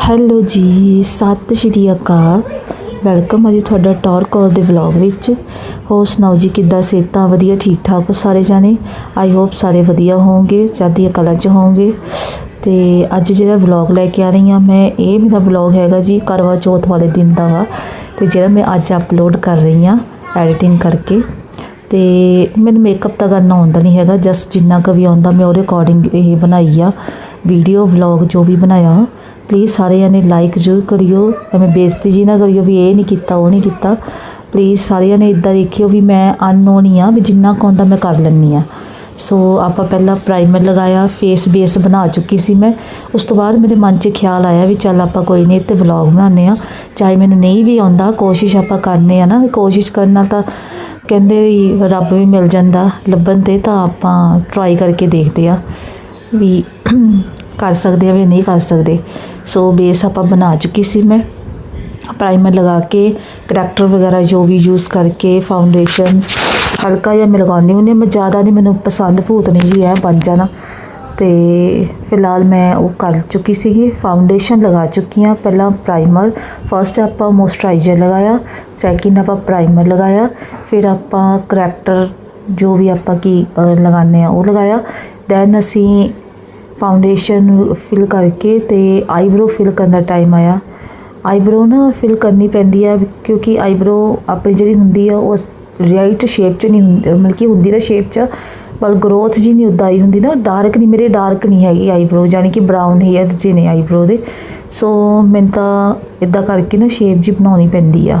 Hello ਜੀ, ਸਤਿ ਸ਼੍ਰੀ ਅਕਾਲ। Welcome ਹੈ ਜੀ ਤੁਹਾਡਾ ਟੌਰ ਕੌਰ ਦੇ ਵਲੌਗ ਵਿੱਚ। ਹੋਰ ਸੁਣਾਓ ਜੀ, ਕਿੱਦਾਂ ਸਿਹਤਾਂ? ਵਧੀਆ ਠੀਕ ਠਾਕ ਹੋ ਸਾਰੇ ਜਾਣੇ? ਆਈ ਹੋਪ ਸਾਰੇ ਵਧੀਆ ਹੋਵੋਗੇ ਚੜ੍ਹਦੀਆਂ ਕਲਾ 'ਚ ਹੋਵੋਗੇ ਤੇ ਅੱਜ ਜਿਹੜਾ ਵਲੌਗ ਲੈ ਕੇ ਆ ਰਹੀ ਹਾਂ, ਮੈਂ ਇਹ ਮੇਰਾ ਵਲੌਗ ਹੈਗਾ ਜੀ, ਕਰਵਾ ਚੌਥ ਵਾਲੇ ਦਿਨ ਦਾ ਵਾ। ਤੇ ਜਿਹੜਾ ਮੈਂ ਅੱਜ ਅਪਲੋਡ ਕਰ ਰਹੀ ਹਾਂ ਐਡੀਟਿੰਗ ਕਰਕੇ। ਤੇ ਮੈਨੂੰ ਮੇਕਅਪ ਤਾਂ ਕਰਨਾ ਆਉਂਦਾ ਨਹੀਂ ਹੈਗਾ ਜਸਟ ਜਿੰਨਾ ਕੁ ਵੀ ਆਉਂਦਾ, ਮੈਂ ਉਹਦੇ ਅਕੋਰਡਿੰਗ ਇਹ ਬਣਾਈ ਆ। ਵੀਡੀਓ ਵਲੌਗ ਜੋ ਵੀ ਬਣਾਇਆ ਪਲੀਜ਼ ਸਾਰੇ ਜਣੇ ਲਾਈਕ ਜ਼ਰੂਰ ਕਰਿਓ। ਐਵੇਂ ਬੇਇੱਜ਼ਤੀ ਜੀ ਨਾ ਕਰਿਓ ਵੀ ਇਹ ਨਹੀਂ ਕੀਤਾ, ਉਹ ਨਹੀਂ ਕੀਤਾ। ਪਲੀਜ਼ ਸਾਰੇ ਜਣੇ ਇਦਾਂ ਦੇਖਿਓ ਵੀ ਮੈਂ ਅਨਨੋਨ ਹੀ ਆ ਵੀ ਜਿੰਨਾ ਕੁ ਆਉਂਦਾ ਮੈਂ ਕਰ ਲੈਂਦੀ ਆ ਸੋ ਆਪਾਂ ਪਹਿਲਾਂ ਪ੍ਰਾਈਮਰ ਲਗਾਇਆ ਫੇਸ ਬੇਸ ਬਣਾ ਚੁੱਕੀ ਸੀ ਮੈਂ। ਉਸ ਤੋਂ ਬਾਅਦ ਮੇਰੇ ਮਨ 'ਚ ਖਿਆਲ ਆਇਆ ਵੀ ਚੱਲ ਆਪਾਂ ਕੋਈ ਨਹੀਂ ਤੇ ਵਲੌਗ ਬਣਾਉਂਦੇ ਆ ਚਾਹੇ ਮੈਨੂੰ ਨਹੀਂ ਵੀ ਆਉਂਦਾ, ਕੋਸ਼ਿਸ਼ ਆਪਾਂ ਕਰਨੇ ਆ ਨਾ ਵੀ ਕੋਸ਼ਿਸ਼ ਕਰਨ ਨਾਲ ਤਾਂ ਕਹਿੰਦੇ ਵੀ ਰੱਬ ਵੀ ਮਿਲ ਜਾਂਦਾ। ਲੱਭਣ ਤੇ ਤਾਂ ਆਪਾਂ ਟਰਾਈ ਕਰਕੇ ਦੇਖਦੇ ਆ ਵੀ ਕਰ ਸਕਦੇ ਆ ਵੀ ਨਹੀਂ ਕਰ ਸਕਦੇ। ਸੋ ਬੇਸ ਆਪਾਂ ਬਣਾ ਚੁੱਕੀ ਸੀ ਮੈਂ। ਪ੍ਰਾਈਮਰ ਲਗਾ ਕੇ ਕਰੈਕਟਰ ਵਗੈਰਾ ਜੋ ਵੀ ਯੂਜ਼ ਕਰਕੇ ਫਾਊਂਡੇਸ਼ਨ ਹਲਕਾ ਜਿਹਾ ਮੈਂ ਲਗਾਉਂਦੀ ਹੁੰਦੀ ਹਾਂ ਮੈਂ ਜ਼ਿਆਦਾ ਨਹੀਂ, ਮੈਨੂੰ ਪਸੰਦ ਭੂਤ ਨਹੀਂ ਜੀ, ਐ ਬਣ ਜਾਣਾ। ਤੇ ਫਿਲਹਾਲ ਮੈਂ ਉਹ ਕਰ ਚੁੱਕੀ ਸੀਗੀ। ਫਾਊਂਡੇਸ਼ਨ ਲਗਾ ਚੁੱਕੀ ਹਾਂ ਪਹਿਲਾਂ ਪ੍ਰਾਈਮਰ ਫਰਸਟ ਆਪਾਂ ਮੋਇਸਚਰਾਈਜ਼ਰ ਲਗਾਇਆ। ਸੈਕਿੰਡ ਆਪਾਂ ਪ੍ਰਾਈਮਰ ਲਗਾਇਆ। ਫਿਰ ਆਪਾਂ ਕਰੈਕਟਰ ਜੋ ਵੀ ਆਪਾਂ ਕੀ ਲਗਾਉਂਦੇ ਆ, ਉਹ ਲਗਾਇਆ। ਦੈਨ ਅਸੀਂ ਫਾਊਂਡੇਸ਼ਨ ਫਿਲ ਕਰਕੇ ਤੇ ਆਈਬ੍ਰੋ ਫਿਲ ਕਰਨ ਦਾ ਟਾਈਮ ਆਇਆ। ਆਈਬ੍ਰੋ ਨਾ ਫਿਲ ਕਰਨੀ ਪੈਂਦੀ ਆ ਕਿਉਂਕਿ ਆਈਬ੍ਰੋ ਆਪਣੀ ਜਿਹੜੀ ਹੁੰਦੀ ਆ ਉਹ ਰਾਈਟ ਸ਼ੇਪ 'ਚ ਨਹੀਂ ਹੁੰਦੀ, ਮਤਲਬ ਕਿ ਹੁੰਦੀ ਤਾਂ ਸ਼ੇਪ 'ਚ, ਪਰ ਗਰੋਥ ਜੀ ਨਹੀਂ ਉਦਾਂ ਹੀ ਹੁੰਦੀ ਨਾ ਡਾਰਕ ਨਹੀਂ, ਮੇਰੇ ਡਾਰਕ ਨਹੀਂ ਹੈਗੀ ਆਈਬ੍ਰੋ ਯਾਨੀ ਕਿ ਬਰਾਊਨ ਹੇਅਰ ਜੀ ਨੇ ਆਈਬ੍ਰੋ ਦੇ। ਸੋ ਮੈਨੂੰ ਤਾਂ ਇਦਾਂ ਕਰਕੇ ਨਾ ਸ਼ੇਪ ਜੀ ਬਣਾਉਣੀ ਪੈਂਦੀ ਆ।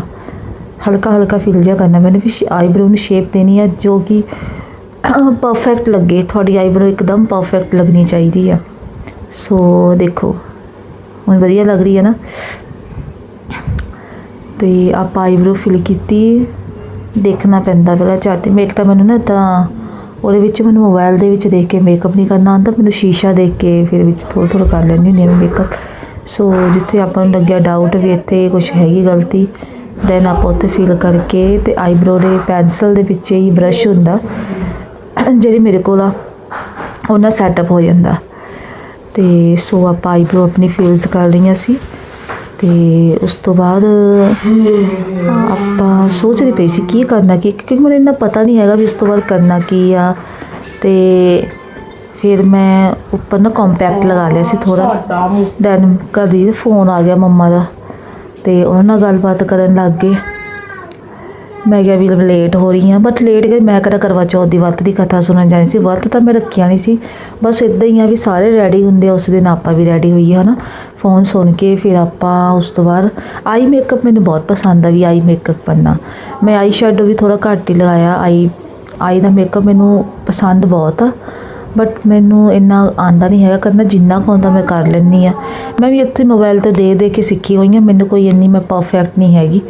ਹਲਕਾ ਹਲਕਾ ਫਿਲ ਜਿਹਾ ਕਰਨਾ, ਮੈਨੂੰ ਵੀ ਆਈਬ੍ਰੋ ਨੂੰ ਸ਼ੇਪ ਦੇਣੀ ਆ, ਜੋ ਕਿ ਪਰਫੈਕਟ ਲੱਗੇ, ਤੁਹਾਡੀ ਆਈਬ੍ਰੋ ਇੱਕਦਮ ਪਰਫੈਕਟ ਲੱਗਣੀ ਚਾਹੀਦੀ ਆ। ਸੋ ਦੇਖੋ, ਹੁਣ ਵਧੀਆ ਲੱਗ ਰਹੀ ਹੈ ਨਾ। ਤੇ ਆਪਾਂ ਆਈਬ੍ਰੋ ਫਿਲ ਕੀਤੀ, ਦੇਖਣਾ ਪੈਂਦਾ ਪਹਿਲਾਂ ਚਾਹਤੇ ਮੇਕ ਤਾਂ ਮੈਨੂੰ ਨਾ ਤਾਂ ਉਹਦੇ ਵਿੱਚ ਮੈਨੂੰ ਮੋਬਾਈਲ ਦੇ ਵਿੱਚ ਦੇਖ ਕੇ ਮੇਕਅਪ ਨਹੀਂ ਕਰਨਾ ਆਉਂਦਾ, ਮੈਨੂੰ ਸ਼ੀਸ਼ਾ ਦੇਖ ਕੇ ਫਿਰ ਵਿੱਚ ਥੋੜ੍ਹਾ ਥੋੜ੍ਹਾ ਕਰ ਲੈਂਦੀ ਹੁੰਦੀ ਹਾਂ ਮੇਕਅਪ ਸੋ ਜਿੱਥੇ ਆਪਾਂ ਨੂੰ ਲੱਗਿਆ ਡਾਊਟ ਵੀ ਇੱਥੇ ਕੁਝ ਹੈਗੀ ਗਲਤੀ ਦੈਨ ਆਪਾਂ ਉੱਥੇ ਫਿਲ ਕਰਕੇ ਤੇ ਆਈਬ੍ਰੋ ਦੇ ਪੈਨਸਲ ਦੇ ਪਿੱਛੇ ਹੀ ਬ੍ਰਸ਼ ਹੁੰਦਾ। ਜਿਹੜੀ ਮੇਰੇ ਕੋਲ ਆ ਉਹਨਾਂ ਸੈਟਅਪ ਹੋ ਜਾਂਦਾ। ਤੇ ਸੋ ਆਪਾਂ ਆਈਬ੍ਰੋ ਆਪਣੀ ਫਿਲਸ ਕਰ ਰਹੀਆਂ ਸੀ। ਤੇ ਉਸ ਤੋਂ ਬਾਅਦ ਆਪਾਂ ਸੋਚ ਰਹੀ ਪਈ ਸੀ ਕੀ ਕਰਨਾ ਕੀ ਕਿਉਂਕਿ ਮੈਨੂੰ ਇੰਨਾ ਪਤਾ ਨਹੀਂ ਹੈਗਾ ਵੀ ਉਸ ਤੋਂ ਬਾਅਦ ਕਰਨਾ ਕੀ ਆ। ਤੇ ਫਿਰ ਮੈਂ ਉੱਪਰ ਨਾ ਕੰਪੈਕਟ ਲਗਾ ਲਿਆ ਸੀ ਥੋੜਾ ਦੈਨ ਕਦੀ ਫੋਨ ਆ ਗਿਆ ਮੰਮਾ ਦਾ। ਤੇ ਉਹਨਾਂ ਨਾਲ ਗੱਲਬਾਤ ਕਰਨ ਲੱਗ ਗਏ। ਮੈਂ ਕਿਹਾ ਵੀ ਲੇਟ ਹੋ ਰਹੀ ਹਾਂ ਬਟ ਲੇਟ ਗਈ ਮੈਂ ਕਿਹੜਾ ਕਰਵਾ ਚੌਥ ਦੀ ਵਰਤ ਦੀ ਕਥਾ ਸੁਣਨ ਜਾਣੀ ਸੀ। ਵਰਤ ਤਾਂ ਮੈਂ ਰੱਖਿਆ ਨਹੀਂ ਸੀ। ਬਸ ਇਦਾਂ ਹੀ ਆ ਵੀ ਸਾਰੇ ਰੈਡੀ ਹੁੰਦੇ ਆ, ਉਸ ਦਿਨ ਆਪਾਂ ਵੀ ਰੈਡੀ ਹੋਈਏ, ਹਨਾ। ਫੋਨ ਸੁਣ ਕੇ ਫਿਰ ਆਪਾਂ ਉਸ ਤੋਂ ਬਾਅਦ ਆਈ ਮੇਕਅਪ ਮੈਨੂੰ ਬਹੁਤ ਪਸੰਦ ਆ ਵੀ ਆਈ ਮੇਕਅਪ ਕਰਨਾ ਮੈਂ ਆਈ ਸ਼ੈਡੋ ਵੀ ਥੋੜਾ ਘੱਟ ਹੀ ਲਗਾਇਆ। ਆਈ ਆਈ ਦਾ ਮੇਕਅਪ ਮੈਨੂੰ ਪਸੰਦ ਬਹੁਤ ਆ ਬਟ ਮੈਨੂੰ ਇੰਨਾ ਆਂਦਾ ਨਹੀਂ ਹੈਗਾ। ਕਰਨਾ ਜਿੰਨਾ ਕੁ ਆਉਂਦਾ ਮੈਂ ਕਰ ਲੈਂਦੀ ਆ। ਮੈਂ ਵੀ ਇੱਥੇ ਮੋਬਾਈਲ ਤੇ ਦੇ ਦੇ ਕੇ ਸਿੱਖੀ ਹੋਈ ਆ। ਮੈਨੂੰ ਕੋਈ ਇੰਨੀ ਮੈਂ ਪਰਫੈਕਟ ਨਹੀਂ ਹੈਗੀ।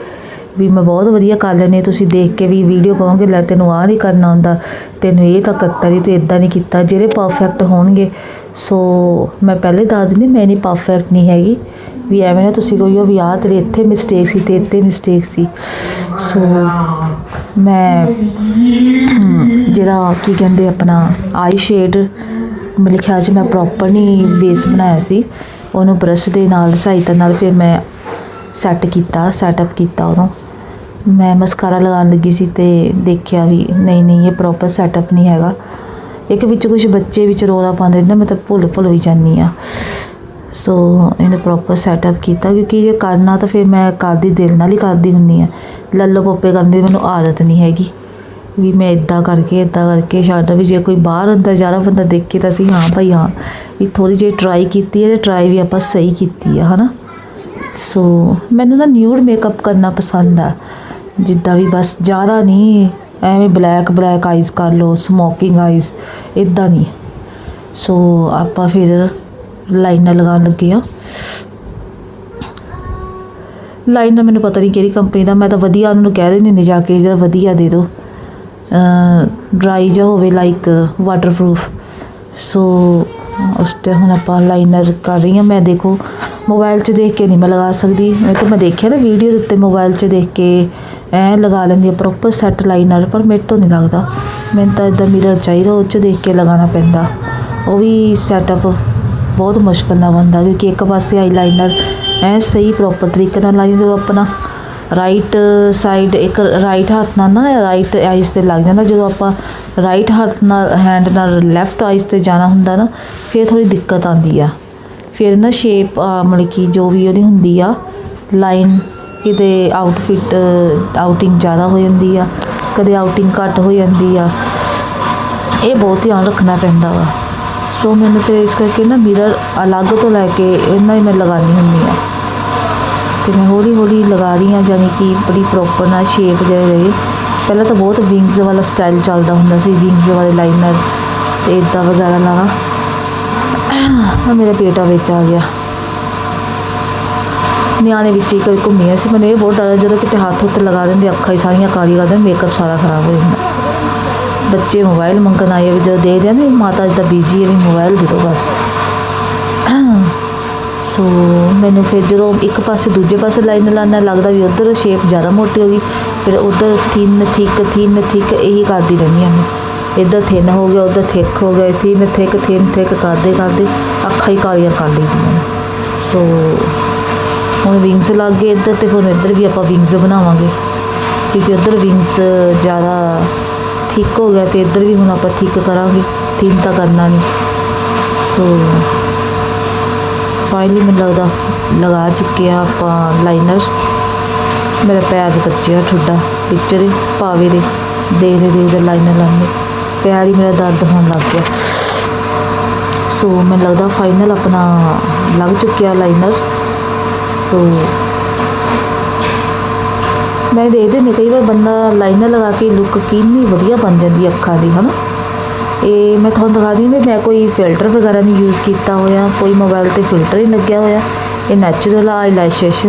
ਵੀ ਮੈਂ ਬਹੁਤ ਵਧੀਆ ਕਰ ਲੈਂਦੀ ਤੁਸੀਂ ਦੇਖ ਕੇ ਵੀ ਵੀਡੀਓ ਕਹੋਗੇ ਲੈ ਤੈਨੂੰ ਆਹ ਨਹੀਂ ਕਰਨਾ ਆਉਂਦਾ ਤੈਨੂੰ ਇਹ ਤਾਂ ਕਰਤਾ ਨਹੀਂ, ਤੂੰ ਇਦਾਂ ਨਹੀਂ ਕੀਤਾ। ਜਿਹੜੇ ਪਰਫੈਕਟ ਹੋਣਗੇ ਸੋ ਮੈਂ ਪਹਿਲੇ ਦੱਸ ਦਿੰਦੀ, ਮੈਂ ਨਹੀਂ ਪਰਫੈਕਟ ਨਹੀਂ ਹੈਗੀ। ਵੀ ਐਵੇਂ ਨਾ ਤੁਸੀਂ ਕਹੋ ਵੀ ਆਹ ਤੇਰੇ ਇੱਥੇ ਮਿਸਟੇਕ ਸੀ ਤੇ ਇੱਥੇ ਮਿਸਟੇਕ ਸੀ। ਸੋ ਮੈਂ ਜਿਹੜਾ ਕੀ ਕਹਿੰਦੇ ਆਪਣਾ ਆਈ ਸ਼ੇਡ ਮੇਰੇ ਖਿਆਲ 'ਚ ਮੈਂ ਪ੍ਰੋਪਰ ਨਹੀਂ ਬੇਸ ਬਣਾਇਆ ਸੀ। ਉਹਨੂੰ ਬ੍ਰਸ਼ ਦੇ ਨਾਲ, ਸਹਾਇਤਾ ਨਾਲ ਫਿਰ ਮੈਂ ਸੈੱਟ ਕੀਤਾ ਸੈਟਅਪ ਕੀਤਾ ਉਹਨੂੰ। ਮੈਂ ਮਸਕਾਰਾ ਲਗਾਉਣ ਲੱਗੀ ਸੀ ਤੇ ਦੇਖਿਆ ਵੀ ਨਹੀਂ ਨਹੀਂ, ਇਹ ਪ੍ਰੋਪਰ ਸੈਟਅਪ ਨਹੀਂ ਹੈਗਾ। ਇੱਕ ਵਿੱਚ ਕੁਝ ਬੱਚੇ ਵਿੱਚ ਰੋਲਾ ਪਾਉਂਦੇ ਨੇ, ਮੈਂ ਤਾਂ ਭੁੱਲ ਭੁੱਲ ਵੀ ਜਾਂਦੀ ਆ ਸੋ ਇਹਨੇ ਪ੍ਰੋਪਰ ਸੈਟਅਪ ਕੀਤਾ, ਕਿਉਂਕਿ ਜੇ ਕਰਨਾ ਤਾਂ ਫਿਰ ਮੈਂ ਕਰਦੀ, ਦਿਲ ਨਾਲ ਹੀ ਕਰਦੀ ਹੁੰਦੀ ਆ ਲੱਲੋ ਪੋਪੇ ਕਰਨ ਦੀ ਮੈਨੂੰ ਆਦਤ ਨਹੀਂ ਹੈਗੀ। ਵੀ ਮੈਂ ਇਦਾਂ ਕਰਕੇ ਇਦਾਂ ਕਰਕੇ ਛੱਡ, ਵੀ ਜੇ ਕੋਈ ਬਾਹਰ ਅੰਦਰ ਜਾਰਾ ਬੰਦਾ ਦੇਖੇ ਤਾਂ ਅਸੀਂ ਹਾਂ ਭਾਈ, ਹਾਂ। ਵੀ ਥੋੜੀ ਜਿਹੀ ਟਰਾਈ ਕੀਤੀ ਹੈ ਤੇ ਟਰਾਈ ਵੀ ਆਪਾਂ ਸਹੀ ਕੀਤੀ ਆ ਹਨਾ? ਸੋ ਮੈਨੂੰ ਨਾ ਨਿਊਡ ਮੇਕਅਪ ਕਰਨਾ ਪਸੰਦ ਆ। ਜਿੱਦਾਂ ਵੀ ਬਸ ਜ਼ਿਆਦਾ ਨਹੀਂ, ਐਵੇਂ ਬਲੈਕ ਬਲੈਕ ਆਈਜ਼ ਕਰ ਲਓ ਸਮੋਕਿੰਗ ਆਈਜ਼ ਇਦਾਂ ਨਹੀਂ। ਸੋ ਆਪਾਂ ਫਿਰ ਲਾਈਨਰ ਲਗਾਉਣ ਲੱਗੇ ਆ ਲਾਈਨਰ ਮੈਨੂੰ ਪਤਾ ਨਹੀਂ ਕਿਹੜੀ ਕੰਪਨੀ ਦਾ, ਮੈਂ ਤਾਂ ਵਧੀਆ ਉਹਨਾਂ ਨੂੰ ਕਹਿ ਦਿੰਦੀ ਹੁੰਦੀ ਜਾ ਕੇ, ਜਿਹੜਾ ਵਧੀਆ ਦੇ ਦਿਓ। ਡਰਾਈ ਜਿਹਾ ਹੋਵੇ ਲਾਈਕ ਵਾਟਰਪ੍ਰੂਫ ਸੋ ਉਸ ਤੇ ਹੁਣ ਆਪਾਂ ਲਾਈਨਰ ਕਰ ਰਹੀ ਹਾਂ। ਮੈਂ ਦੇਖੋ ਮੋਬਾਈਲ 'ਚ ਦੇਖ ਕੇ ਨਹੀਂ ਮੈਂ ਲਗਾ ਸਕਦੀ। ਮੈਂ ਤਾਂ ਮੈਂ ਦੇਖਿਆ ਨਾ ਵੀਡੀਓ ਦੇ ਉੱਤੇ ਮੋਬਾਈਲ 'ਚ ਦੇਖ ਕੇ ਐ ਲਗਾ ਲੈਂਦੀ ਆ ਪ੍ਰੋਪਰ ਸੈੱਟ ਲਾਈਨਰ ਪਰ ਮੇਰੇ ਤੋਂ ਨਹੀਂ ਲੱਗਦਾ। ਮੈਨੂੰ ਤਾਂ ਇਦਾਂ ਮਿਰਰ ਚਾਹੀਦਾ, ਉਹ 'ਚ ਦੇਖ ਕੇ ਲਗਾਉਣਾ ਪੈਂਦਾ। ਉਹ ਵੀ ਸੈਟਅਪ ਬਹੁਤ ਮੁਸ਼ਕਲ ਨਾਲ ਬਣਦਾ, ਕਿਉਂਕਿ ਇੱਕ ਪਾਸੇ ਆਈਲਾਈਨਰ ਐ ਸਹੀ ਪ੍ਰੋਪਰ ਤਰੀਕੇ ਨਾਲ ਲਾਈ ਜਦੋਂ ਆਪਣਾ। ਰਾਈਟ ਸਾਈਡ ਇੱਕ ਰਾਈਟ ਹੱਥ ਨਾਲ ਨਾ ਰਾਈਟ ਆਈਸ ਤੇ ਲੱਗ ਜਾਂਦਾ। ਜਦੋਂ ਆਪਾਂ ਰਾਈਟ ਹੱਥ ਨਾਲ ਹੈਂਡ ਨਾਲ ਲੈਫਟ ਆਈਸ ਤੇ ਜਾਣਾ ਹੁੰਦਾ ਨਾ, ਫਿਰ ਥੋੜੀ ਦਿੱਕਤ ਆਉਂਦੀ ਆ। ਫਿਰ ਨਾ ਸ਼ੇਪ ਮਤਲਬ ਕਿ ਜੋ ਵੀ ਉਹਦੀ ਹੁੰਦੀ ਆ ਲਾਈਨ ਕਿਤੇ ਆਊਟਫਿਟ ਆਊਟਿੰਗ ਜ਼ਿਆਦਾ ਹੋ ਜਾਂਦੀ ਆ, ਕਦੇ ਆਊਟਿੰਗ ਘੱਟ ਹੋ ਜਾਂਦੀ ਆ। ਇਹ ਬਹੁਤ ਧਿਆਨ ਰੱਖਣਾ ਪੈਂਦਾ ਵਾ। ਸੋ ਮੈਨੂੰ ਫਿਰ ਇਸ ਕਰਕੇ ਨਾ ਮਿਰਰ ਅਲੱਗ ਤੋਂ ਲੈ ਕੇ ਇਹਨਾਂ ਹੀ ਮੈਂ ਲਗਾਉਣੀ ਹੁੰਦੀ ਆ। ਤੇ ਮੈਂ ਹੌਲੀ ਹੌਲੀ ਲਗਾ ਰਹੀ ਹਾਂ ਜਾਨੀ ਕਿ ਬੜੀ ਪ੍ਰੋਪਰ ਨਾਲ ਸ਼ੇਪ ਜਿਹੜੇ ਰਹੇ ਪਹਿਲਾਂ ਤਾਂ ਬਹੁਤ ਵਿੰਗਸ ਵਾਲਾ ਸਟਾਈਲ ਚੱਲਦਾ ਹੁੰਦਾ ਸੀ ਵਿੰਗਸ ਵਾਲੇ ਲਾਈਨਰ ਤੇ ਇਦਾਂ ਵਗੈਰਾ ਲਾਣਾ। ਆ ਮੇਰਾ ਬੇਟਾ ਵਿੱਚ ਆ ਗਿਆ। ਨਿਆਣੇ ਵਿੱਚ ਹੀ ਕਦੇ ਘੁੰਮੀਆਂ ਸੀ। ਮੈਨੂੰ ਇਹ ਬਹੁਤ ਡਰ ਜਦੋਂ ਕਿਤੇ ਹੱਥ ਉੱਤੇ ਲਗਾ ਦਿੰਦੇ ਅੱਖਾਂ ਹੀ ਸਾਰੀਆਂ ਕਾਲੀਆਂ ਕਰ ਦਿੰਦੇ ਮੇਕਅਪ ਸਾਰਾ ਖਰਾਬ ਹੋ ਜਾਂਦਾ। ਬੱਚੇ ਮੋਬਾਈਲ ਮੰਗਣ ਆਏ ਵੀ ਜਦੋਂ ਦੇਖਦੇ ਆ ਨਾ ਮਾਤਾ ਜੀ ਤਾਂ ਬਿਜ਼ੀ ਹੈ ਵੀ ਮੋਬਾਈਲ ਦੇ ਦਿਓ ਬਸ। ਸੋ ਮੈਨੂੰ ਫਿਰ ਜਦੋਂ ਇੱਕ ਪਾਸੇ ਦੂਜੇ ਪਾਸੇ ਲਾਈਨ ਲਾਣਾ ਲੱਗਦਾ ਵੀ ਉਧਰ ਸ਼ੇਪ ਜ਼ਿਆਦਾ ਮੋਟੀ ਹੋ ਗਈ, ਫਿਰ ਉਧਰ ਥਿਨ, ਥਿਕ ਥਿਨ, ਥਿਕ ਇਹੀ ਕਰਦੀ ਰਹਿੰਦੀ ਹਾਂ ਮੈਂ। ਇੱਧਰ ਥਿਨ ਹੋ ਗਿਆ, ਉੱਧਰ ਥਿਕ ਹੋ ਗਿਆ ਥਿਨ ਥਿਕ ਥਿਨ ਥਿਕ ਕਰਦੇ ਕਰਦੇ ਅੱਖਾਂ ਹੀ ਕਾਲੀਆਂ ਕਰ ਲਈਆਂ ਨੇ। ਸੋ ਹੁਣ ਵਿੰਗਸ ਲੱਗ ਗਏ ਇੱਧਰ ਤੇ ਹੁਣ ਇੱਧਰ ਵੀ ਆਪਾਂ ਵਿੰਗਸ ਬਣਾਵਾਂਗੇ। ਕਿਉਂਕਿ ਉੱਧਰ ਵਿੰਗਸ ਜ਼ਿਆਦਾ ਥਿਕ ਹੋ ਗਿਆ ਤੇ ਇੱਧਰ ਵੀ ਹੁਣ ਆਪਾਂ ਥਿਕ ਕਰਾਂਗੇ, ਥਿਨ ਤਾਂ ਕਰਨਾ ਨਹੀਂ। ਸੋ ਫਾਈਨਲੀ ਮੈਨੂੰ ਲੱਗਦਾ ਲਗਾ ਚੁੱਕੇ ਆ ਆਪਾਂ ਲਾਈਨਰ ਮੇਰਾ ਪੈਰ ਦੇ ਬੱਚੇ ਆ ਠੁੱਡਾ ਵਿੱਚ ਦੇ ਪਾਵੇ ਦੇ, ਦੇਖਦੇ ਦੇਖਦੇ ਲਾਈਨਰ ਲਾਉਂਦੇ। ਪੈਰ ਹੀ ਮੇਰਾ ਦਰਦ ਹੋਣ ਲੱਗ ਗਿਆ। ਸੋ ਮੈਨੂੰ ਲੱਗਦਾ ਫਾਈਨਲ ਆਪਣਾ ਲੱਗ ਚੁੱਕਿਆ ਲਾਈਨਰ ਸੋ ਮੈਂ ਦੇਖਦੇ ਨੇ ਕਈ ਵਾਰ ਬੰਦਾ ਲਾਈਨਰ ਲਗਾ ਕੇ ਲੁੱਕ ਕਿੰਨੀ ਵਧੀਆ ਬਣ ਜਾਂਦੀ ਅੱਖਾਂ ਦੀ, ਹਨਾ? ਇਹ ਮੈਂ ਤੁਹਾਨੂੰ ਦਿਖਾ ਦਈ ਵੀ ਮੈਂ ਕੋਈ ਫਿਲਟਰ ਵਗੈਰਾ ਨਹੀਂ ਯੂਜ਼ ਕੀਤਾ ਹੋਇਆ, ਕੋਈ ਮੋਬਾਈਲ ਤੇ ਫਿਲਟਰ ਹੀ ਲੱਗਿਆ ਹੋਇਆ। ਇਹ ਨੈਚੁਰਲ ਆਈਲੈਸ਼ਸ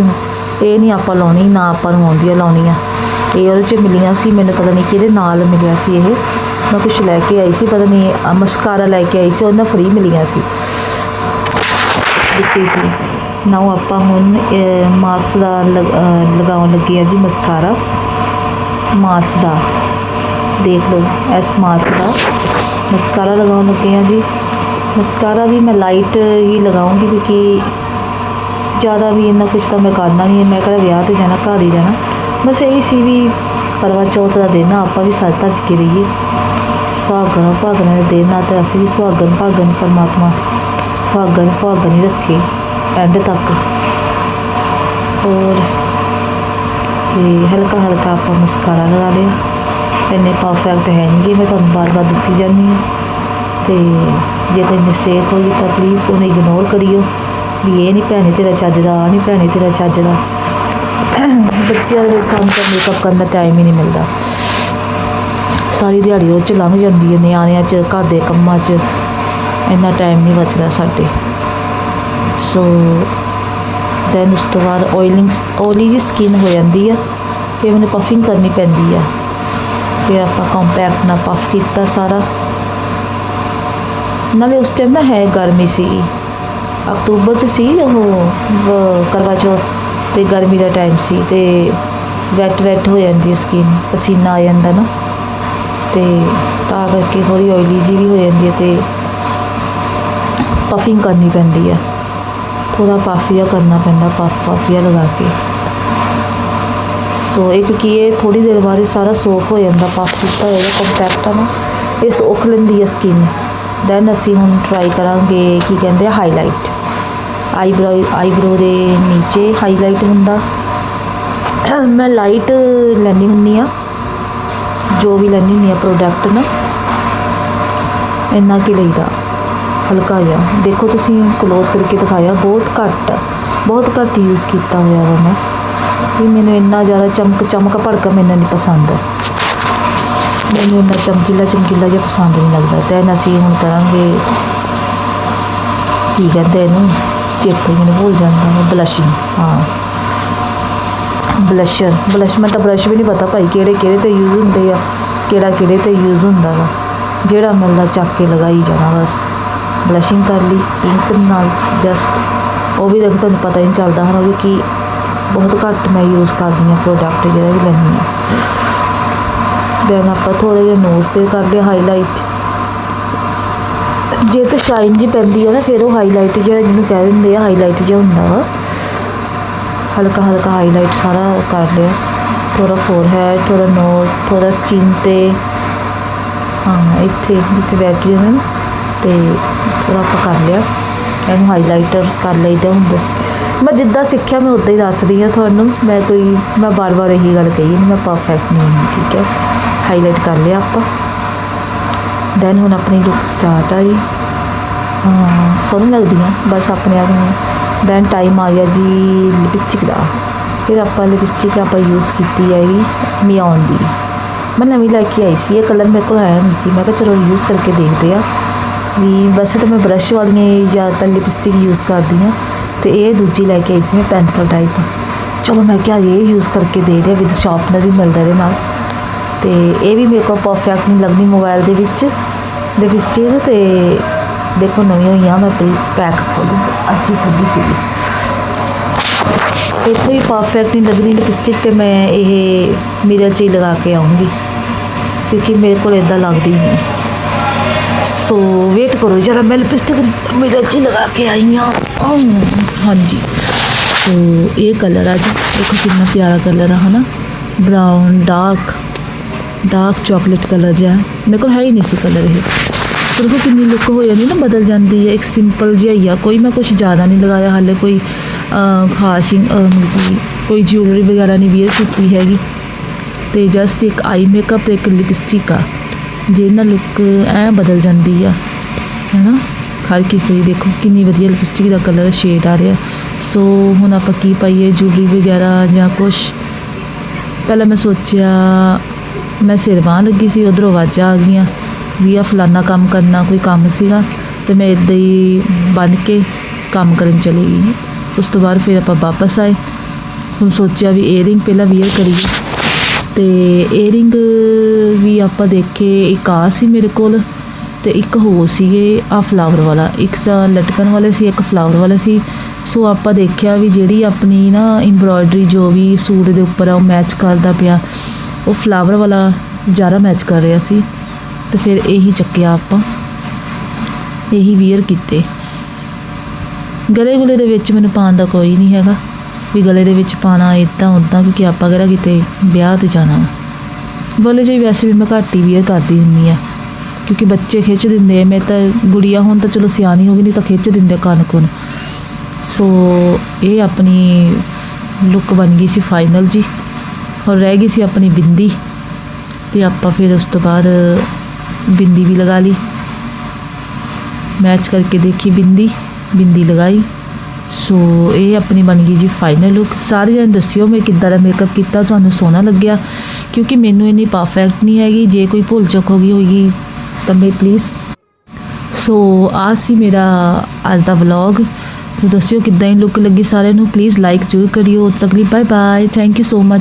ਇਹ ਨਹੀਂ ਆਪਾਂ ਲਾਉਣੀ, ਨਾ ਆਪਾਂ ਨੂੰ ਆਉਂਦੀ ਆ ਲਾਉਣੀਆਂ। ਇਹ ਉਹਦੇ ਚ ਮਿਲੀਆਂ ਸੀ, ਮੈਨੂੰ ਪਤਾ ਨਹੀਂ ਕਿਹਦੇ ਨਾਲ ਮਿਲਿਆ ਸੀ ਇਹ। ਮੈਂ ਕੁਝ ਲੈ ਕੇ ਆਈ ਸੀ, ਪਤਾ ਨਹੀਂ ਮਸਕਾਰਾ ਲੈ ਕੇ ਆਈ ਸੀ ਉਹਨਾਂ ਫ੍ਰੀ ਮਿਲੀਆਂ ਸੀ। ਦਿੱਤੀ ਸੀ। ਨਾਓ ਆਪਾਂ ਹੁਣ ਮਾਰਕਸ ਦਾ ਲਗ- ਲਗਾਉਣ ਲੱਗੇ ਆ ਜੀ ਮਸਕਾਰਾ। ਮਾਰਕਸ ਦਾ, ਦੇਖ ਲਓ, ਇਸ ਮਾਰਕਸ ਦਾ ਮਸਕਾਰਾ ਲਗਾਉਣ ਲੱਗੇ ਆ ਜੀ। ਮਸਕਾਰਾ ਵੀ ਮੈਂ ਲਾਈਟ ਹੀ ਲਗਾਉਂਗੀ ਕਿਉਂਕਿ ਜ਼ਿਆਦਾ ਵੀ ਇੰਨਾ ਕੁਛ ਤਾਂ ਮੈਂ ਕਰਨਾ ਨਹੀਂ ਹੈ। ਮੈਂ ਕਿਹੜਾ ਵਿਆਹ ਤੇ ਜਾਣਾ, ਘਰ ਹੀ ਜਾਣਾ। ਬਸ ਇਹੀ ਸੀ ਵੀ ਕਰਵਾ ਚੌਥ ਦਾ ਦਿਨ ਆ, ਆਪਾਂ ਵੀ ਸੱਚ ਧੱਜ ਕੇ ਰਹੀਏ। ਸੁਹਾਗਣ, ਭਾਗਣ ਦੇ ਦਿਨ ਆ ਤੇ ਅਸੀਂ ਵੀ ਸੁਹਾਗਣ, ਭਾਗਣ ਪਰਮਾਤਮਾ ਸੁਹਾਗਣ, ਭਾਗਣ ਹੀ ਰੱਖੇ ਐਂਡ ਤੱਕ। ਹੋਰ, ਤੇ ਹਲਕਾ ਹਲਕਾ ਆਪਾਂ ਮਸਕਾਰਾ ਲਗਾ ਲਿਆ। ਇੰਨੇ ਪਰਫੈਕਟ ਹੈ ਨਹੀਂ ਮੈਂ ਤੁਹਾਨੂੰ ਬਾਰ-ਬਾਰ ਦੱਸੀ ਜਾਂਦੀ ਹਾਂ। ਤੇ ਜੇ ਕੋਈ ਮਿਸਟੇਕ ਹੋਈ ਤਾਂ ਪਲੀਜ਼ ਉਹਨੂੰ ਇਗਨੋਰ ਕਰਿਓ। ਵੀ ਇਹ ਨਹੀਂ ਭੈਣੇ ਤੇਰਾ ਚੱਜ ਦਾ ਆ ਨਹੀਂ ਭੈਣੇ ਤੇਰਾ ਚੱਜ ਦਾ। ਬੱਚਿਆਂ ਦੇ ਸਾਹਮਣੇ ਤਾਂ ਮੇਕਅਪ ਕਰਨ ਦਾ ਟਾਈਮ ਹੀ ਨਹੀਂ ਮਿਲਦਾ। ਸਾਰੀ ਦਿਹਾੜੀ ਉਹ ਚ ਲੰਘ ਜਾਂਦੀ ਹੈ, ਨਿਆਣਿਆਂ ਚ, ਘਰ ਦੇ ਕੰਮਾਂ ਚ। ਇੰਨਾ ਟਾਈਮ ਨਹੀਂ ਬਚਦਾ ਸਾਡੇ। ਸੋ ਦੈਨ ਉਸ ਤੋਂ ਬਾਅਦ ਆਇਲਿੰਗ ਓਇਲੀ ਜੀ ਸਕਿਨ ਹੋ ਜਾਂਦੀ ਆ ਫਿਰ ਮੈਨੂੰ ਪਫਿੰਗ ਕਰਨੀ ਪੈਂਦੀ ਆ ਫਿਰ ਆਪਾਂ ਕੰਪੈਕਟ ਨਾਲ ਪਫ ਕੀਤਾ ਸਾਰਾ। ਨਾਲੇ ਉਸ ਟਾਈਮ ਨਾ ਹੈ ਗਰਮੀ ਸੀ। ਅਕਤੂਬਰ ਚ ਸੀ ਉਹ ਵ- ਕਰਵਾ ਚੌਥ। ਤੇ ਗਰਮੀ ਦਾ ਟਾਈਮ ਸੀ ਤੇ ਵੈਟ ਵੈਟ ਹੋ ਜਾਂਦੀ ਸਕਿਨ ਪਸੀਨਾ ਆ ਜਾਂਦਾ ਨਾ। ਤੇ ਤਾਂ ਕਰਕੇ ਥੋੜੀ ਆਇਲੀ ਜੀ ਵੀ ਹੋ ਜਾਂਦੀ ਹੈ ਤੇ ਪਫਿੰਗ ਕਰਨੀ ਪੈਂਦੀ ਆ ਥੋੜਾ ਪਾਫੀਆ ਕਰਨਾ ਪੈਂਦਾ ਪਫ ਪਾਫੀਆ ਲਗਾ ਕੇ। ਸੋ ਇਹ ਕਿਉਂਕਿ ਇਹ ਥੋੜੀ ਦੇਰ ਬਾਅਦ ਇਹ ਸਾਰਾ ਸੋਕ ਹੋ ਜਾਂਦਾ ਪਫ ਕੀਤਾ ਹੋਏਗਾ ਕੰਪੈਕਟ ਆ ਨਾ, ਇਹ ਸੋਖ ਲੈਂਦੀ ਹੈ ਸਕਿਨ ਦੈਨ ਅਸੀਂ ਹੁਣ ਟਰਾਈ ਕਰਾਂਗੇ, ਕੀ ਕਹਿੰਦੇ ਆ ਹਾਈਲਾਈਟ ਆਈਬ੍ਰੋ ਆਈਬ੍ਰੋ ਦੇ ਨੀਚੇ ਹਾਈਲਾਈਟ ਹੁੰਦਾ। ਮੈਂ ਲਾਈਟ ਲੈਣੀ ਹੁੰਦੀ ਆ ਜੋ ਵੀ ਲੈਣੀ ਹੁੰਦੀ ਆ ਪ੍ਰੋਡਕਟ ਨਾ। ਇੰਨਾ ਕੀ ਲਈਦਾ। ਹਲਕਾ ਜਿਹਾ। ਦੇਖੋ ਤੁਸੀਂ ਕਲੋਜ਼ ਕਰਕੇ ਦਿਖਾਇਆ। ਬਹੁਤ ਘੱਟ ਬਹੁਤ ਘੱਟ ਯੂਜ਼ ਕੀਤਾ ਹੋਇਆ ਵਾ ਮੈਂ। ਵੀ ਮੈਨੂੰ ਇੰਨਾ ਜ਼ਿਆਦਾ ਚਮਕ ਚਮਕ ਭੜਕਾ ਮੈਨੂੰ ਨਹੀਂ ਪਸੰਦ। ਮੈਨੂੰ ਇੰਨਾ ਚਮਕੀਲਾ ਚਮਕੀਲਾ ਜਿਹਾ ਪਸੰਦ ਨਹੀਂ ਲੱਗਦਾ। ਤੇ ਅਸੀਂ ਹੁਣ ਕਰਾਂਗੇ। ਕੀ ਕਹਿੰਦੇ ਇਹਨੂੰ? ਚੇਤੇ ਮੈਨੂੰ ਭੁੱਲ ਜਾਂਦਾ ਮੈਂ ਬਲਸ਼ਿੰਗ ਹਾਂ। ਬਲਸ਼ਰ ਬਲਸ਼ ਮੈਂ ਤਾਂ ਬ੍ਰਸ਼ ਵੀ ਨਹੀਂ ਪਤਾ ਭਾਈ ਕਿਹੜੇ ਕਿਹੜੇ ਤੇ ਯੂਜ਼ ਹੁੰਦੇ ਆ, ਕਿਹੜਾ ਕਿਹੜੇ ਤੇ ਯੂਜ਼ ਹੁੰਦਾ ਵਾ। ਜਿਹੜਾ ਮਿਲਦਾ ਚੱਕ ਕੇ ਲਗਾਈ ਜਾਣਾ ਬਸ। ਬਲਸ਼ਿੰਗ ਕਰ ਲਈ ਪਿੰਕ ਨਾਲ ਜਸਟ ਉਹ ਵੀ ਦੇਖ ਤੁਹਾਨੂੰ ਪਤਾ ਹੀ ਨਹੀਂ ਚੱਲਦਾ ਹੋਣਾ ਕਿ ਬਹੁਤ ਘੱਟ ਮੈਂ ਯੂਜ਼ ਕਰਦੀ ਹਾਂ ਪ੍ਰੋਡਕਟ ਜਿਹੜਾ ਵੀ ਲੈਂਦੀ ਹਾਂ। ਦੈਨ ਆਪਾਂ ਥੋੜੇ ਜਿਹਾ ਨੋਜ਼ ਤੇ ਕਰਦੇ ਹਾਈਲਾਈਟ ਜੇ ਤੇ ਸ਼ਾਈਨ ਜੀ ਪੈਂਦੀ ਆ ਨਾ, ਫਿਰ ਉਹ ਹਾਈਲਾਈਟ ਜਿਹਾ ਜਿਹਨੂੰ ਕਹਿ ਦਿੰਦੇ ਆ ਹਾਈਲਾਈਟ ਜਿਹਾ ਹੁੰਦਾ ਵਾ। ਹਲਕਾ ਹਲਕਾ ਹਾਈਲਾਈਟ ਸਾਰਾ ਕਰ ਲਿਆ। ਥੋੜਾ ਫੋਰਹੈਡ ਥੋੜਾ ਨੋਜ਼ ਥੋੜਾ ਚਿੰਨ ਤੇ। ਹਾਂ, ਇੱਥੇ, ਜਿੱਥੇ ਬੈਠੀ ਹੈ ਨਾ, ਤੇ ਥੋੜਾ ਆਪਾਂ ਕਰ ਲਿਆ। ਇਹਨੂੰ ਹਾਈਲਾਈਟਰ ਕਰ ਲਈਦਾ ਹੁੰਦਾ ਸੀ। ਮੈਂ ਜਿੱਦਾਂ ਸਿੱਖਿਆ, ਮੈਂ ਉਦਾਂ ਹੀ ਦੱਸ ਰਹੀ ਹਾਂ ਤੁਹਾਨੂੰ। ਮੈਂ ਕੋਈ, ਮੈਂ ਬਾਰ-ਬਾਰ ਇਹੀ ਗੱਲ ਕਹੀ ਨਹੀਂ ਮੈਂ ਪਰਫੈਕਟ ਨਹੀਂ ਹਾਂ, ਠੀਕ ਹੈ ਹਾਈਲਾਈਟ ਕਰ ਲਿਆ ਆਪਾਂ। ਦੈਨ ਹੁਣ ਆਪਣੀ ਲੁੱਕ ਸਟਾਰਟ ਆਈ ਹਾਂ, ਸੋਹਣੀ ਲੱਗਦੀ ਆ, ਬਸ ਆਪਣੇ ਆਪ ਨੂੰ। ਦੈਨ ਟਾਈਮ ਆ ਗਿਆ ਜੀ ਲਿਪਸਟਿਕ ਦਾ। ਫਿਰ ਆਪਾਂ ਲਿਪਸਟਿਕ ਆਪਾਂ ਯੂਜ਼ ਕੀਤੀ ਹੈਗੀ ਮਿਆਨ ਦੀ। ਮੈਂ ਨਵੀਂ ਲੈ ਕੇ ਆਈ ਸੀ, ਇਹ ਕਲਰ ਮੇਰੇ ਕੋਲ ਆਇਆ ਨਹੀਂ ਸੀ। ਮੈਂ ਕਿਹਾ ਚਲੋ ਯੂਜ਼ ਕਰਕੇ ਦੇਖਦੇ ਆ। ਵੀ ਵੈਸੇ ਤਾਂ ਮੈਂ ਬ੍ਰਸ਼ ਵਾਲੀਆਂ ਜ਼ਿਆਦਾਤਰ ਲਿਪਸਟਿਕ ਯੂਜ਼ ਕਰਦੀ ਹਾਂ ਤੇ ਇਹ ਦੂਜੀ ਲੈ ਕੇ ਆਈ ਸੀ ਮੈਂ ਪੈਨਸਲ ਟਾਈਪ ਚਲੋ ਮੈਂ ਕਿਹਾ ਇਹ ਯੂਜ਼ ਕਰਕੇ ਦੇ ਰਿਹਾ ਵਿਦ ਸ਼ਾਰਪਨਰ ਵੀ ਮਿਲਦਾ ਇਹਦੇ ਨਾਲ। ਤੇ ਇਹ ਵੀ ਮੇਰੇ ਕੋਲ ਪਰਫੈਕਟ ਨਹੀਂ ਲੱਗਦੀ ਮੋਬਾਈਲ ਦੇ ਵਿੱਚ। ਲਿਪਸਟਿਕ ਤੇ ਦੇਖੋ ਨਵੀਂ ਹੋਈਆਂ, ਮੈਂ ਆਪਣੀ ਪੈਕ ਖੋਲੂ ਅੱਜ ਹੀ ਖੋਲੀ ਸੀਗੀ। ਇੱਥੇ ਵੀ ਪਰਫੈਕਟ ਨਹੀਂ ਲੱਗਦੀ ਲਿਪਸਟਿਕ ਤੇ ਮੈਂ ਇਹ ਮਿਰਰ 'ਚ ਹੀ ਲਗਾ ਕੇ ਆਉਂਗੀ ਕਿਉਂਕਿ ਮੇਰੇ ਕੋਲ ਇਦਾਂ ਲੱਗਦੀ ਨਹੀਂ। ਸੋ ਵੇਟ ਕਰੋ ਜਰਾ, ਮੈਂ ਲਿਪਸਟਿਕ ਮਿਰਰ 'ਚ ਹੀ ਲਗਾ ਕੇ ਆਈ ਹਾਂ ਹਾਂਜੀ। ਸੋ ਇਹ ਕਲਰ ਆ ਜੀ। ਦੇਖੋ ਕਿੰਨਾ ਪਿਆਰਾ ਕਲਰ ਆ, ਹਨਾ? Brown dark dark chocolate colour ਜਿਹਾ। ਮੇਰੇ ਕੋਲ ਹੈ ਹੀ ਨਹੀਂ ਸੀ ਕਲਰ ਇਹ। ਸਿਰਫ ਕਿੰਨੀ ਲੁੱਕ ਹੋ ਜਾਂਦੀ ਨਾ ਬਦਲ ਜਾਂਦੀ ਹੈ। ਇੱਕ ਸਿੰਪਲ ਜਿਹਾ ਹੀ ਆ। ਕੋਈ ਮੈਂ ਕੁਝ ਜ਼ਿਆਦਾ ਨਹੀਂ ਲਗਾਇਆ। ਹਾਲੇ ਕੋਈ ਖਾਸ਼ਿੰਗ ਮਤਲਬ ਕਿ ਕੋਈ ਜਿਊਲਰੀ ਵਗੈਰਾ ਨਹੀਂ ਵੀਅਰ ਕੀਤੀ ਹੈਗੀ। ਤੇ ਜਸਟ ਇੱਕ ਆਈ ਮੇਕਅਪ ਇੱਕ ਲਿਪਸਟਿਕ ਆ। ਜਿਹਦੇ ਨਾਲ ਲੁੱਕ ਐ ਬਦਲ ਜਾਂਦੀ ਆ। ਹੈਨਾ? ਹਰ ਕਿਸੇ ਦੀ ਦੇਖੋ। ਕਿੰਨੀ ਵਧੀਆ ਲਿਪਸਟਿਕ ਦਾ ਕਲਰ ਸ਼ੇਡ ਆ ਰਿਹਾ। ਸੋ ਹੁਣ ਆਪਾਂ ਕੀ ਪਾਈਏ? ਜੂਲਰੀ ਵਗੈਰਾ ਜਾਂ ਕੁਝ ਪਹਿਲਾਂ ਮੈਂ ਸੋਚਿਆ ਮੈਂ ਸਿਰ ਬਾਂਹ ਲੱਗੀ ਸੀ, ਉਧਰੋਂ ਆਵਾਜ਼ਾਂ ਆ ਗਈਆਂ ਵੀ ਆ ਫਲਾਨਾ ਕੰਮ ਕਰਨਾ ਕੋਈ ਕੰਮ ਸੀਗਾ ਤੇ ਮੈਂ ਇੱਦਾਂ ਹੀ ਬਣ ਕੇ ਕੰਮ ਕਰਨ ਚਲੀ ਗਈ। ਉਸ ਤੋਂ ਬਾਅਦ ਫਿਰ ਆਪਾਂ ਵਾਪਸ ਆਏ। ਹੁਣ ਸੋਚਿਆ ਵੀ ਏਅਰਿੰਗ ਪਹਿਲਾਂ ਵੀਅਰ ਕਰੀਏ ਤੇ ਏਅਰਿੰਗ ਵੀ ਆਪਾਂ ਦੇਖੇ, ਇੱਕ ਆ ਸੀ ਮੇਰੇ ਕੋਲ ਤੇ ਇੱਕ ਹੋਰ ਸੀਗੇ ਆ ਫਲਾਵਰ ਵਾਲਾ। ਇੱਕ ਤਾਂ ਲਟਕਣ ਵਾਲੇ ਸੀ, ਇੱਕ ਫਲਾਵਰ ਵਾਲਾ ਸੀ। ਸੋ ਆਪਾਂ ਦੇਖਿਆ ਵੀ ਜਿਹੜੀ ਆਪਣੀ ਨਾ ਐਮਬ੍ਰੋਇਡਰੀ ਜੋ ਵੀ ਸੂਟ ਦੇ ਉੱਪਰ ਆ ਉਹ ਮੈਚ ਕਰਦਾ ਪਿਆ। ਉਹ ਫਲਾਵਰ ਵਾਲਾ ਜ਼ਿਆਦਾ ਮੈਚ ਕਰ ਰਿਹਾ ਸੀ ਤੇ ਫਿਰ ਇਹੀ ਚੱਕਿਆ ਆਪਾਂ। ਇਹੀ ਵੀਅਰ ਕੀਤੇ। ਗਲੇ ਗੁਲੇ ਦੇ ਵਿੱਚ ਮੈਨੂੰ ਪਾਉਣ ਦਾ ਕੋਈ ਨਹੀਂ ਹੈਗਾ। ਵੀ ਗਲੇ ਦੇ ਵਿੱਚ ਪਾਣਾ ਇਦਾਂ ਉਦਾਂ ਕਿਉਂਕਿ ਆਪਾਂ ਕਿਹੜਾ ਕਿਤੇ ਵਿਆਹ ਤੇ ਜਾਣਾ। ਵਾ। ਗਲੇ 'ਚ ਵੈਸੇ ਵੀ ਮੈਂ ਘੱਟ ਹੀ ਵੀਅਰ ਕਰਦੀ ਹੁੰਨੀ ਆ ਕਿਉਂਕਿ ਬੱਚੇ ਖਿੱਚ ਦਿੰਦੇ ਮੈਂ ਤਾਂ ਗੁੜੀਆ ਹੁਣ ਤਾਂ ਚਲੋ ਸਿਆਣੀ ਹੋ ਗਈ, ਨਹੀਂ ਤਾਂ ਖਿੱਚ ਦਿੰਦੇ ਕੰਨ ਕੁਨ ਸੋ ਇਹ ਆਪਣੀ ਲੁੱਕ ਬਣ ਗਈ ਸੀ ਫਾਈਨਲ ਜੀ। ਔਰ ਰਹਿ ਗਈ ਸੀ ਆਪਣੀ ਬਿੰਦੀ ਤੇ ਆਪਾਂ ਫਿਰ ਉਸ ਤੋਂ ਬਾਅਦ ਬਿੰਦੀ ਵੀ ਲਗਾ ਲਈ। ਮੈਚ ਕਰਕੇ ਦੇਖੀ ਬਿੰਦੀ ਬਿੰਦੀ ਲਗਾਈ। ਸੋ ਇਹ ਆਪਣੀ ਬਣ ਗਈ ਜੀ ਫਾਈਨਲ ਲੁੱਕ ਸਾਰੇ ਜਣ ਦੱਸਿਓ ਮੈਂ ਕਿੱਦਾਂ ਦਾ ਮੇਕਅਪ ਕੀਤਾ, ਤੁਹਾਨੂੰ ਸੋਹਣਾ ਲੱਗਿਆ? ਕਿਉਂਕਿ ਮੈਨੂੰ ਇੰਨੀ ਪਰਫੈਕਟ ਨਹੀਂ ਹੈਗੀ। ਜੇ ਕੋਈ ਭੁੱਲ ਚੁੱਕ ਹੋ ਗਈ ਹੋਏਗੀ, ਤਾਂ ਮੈਂ ਪਲੀਜ਼ ਸੋ ਆ ਸੀ ਮੇਰਾ ਅੱਜ ਦਾ ਵਲੌਗ ਤੋ ਦੱਸਿਓ ਕਿੱਦਾਂ ਦੀ ਲੁੱਕ ਲੱਗੀ ਸਾਰਿਆਂ ਨੂੰ? ਪਲੀਜ਼ ਲਾਈਕ ਜ਼ਰੂਰ ਕਰਿਓ। ਤੱਕ ਲਈ bye bye thank you so much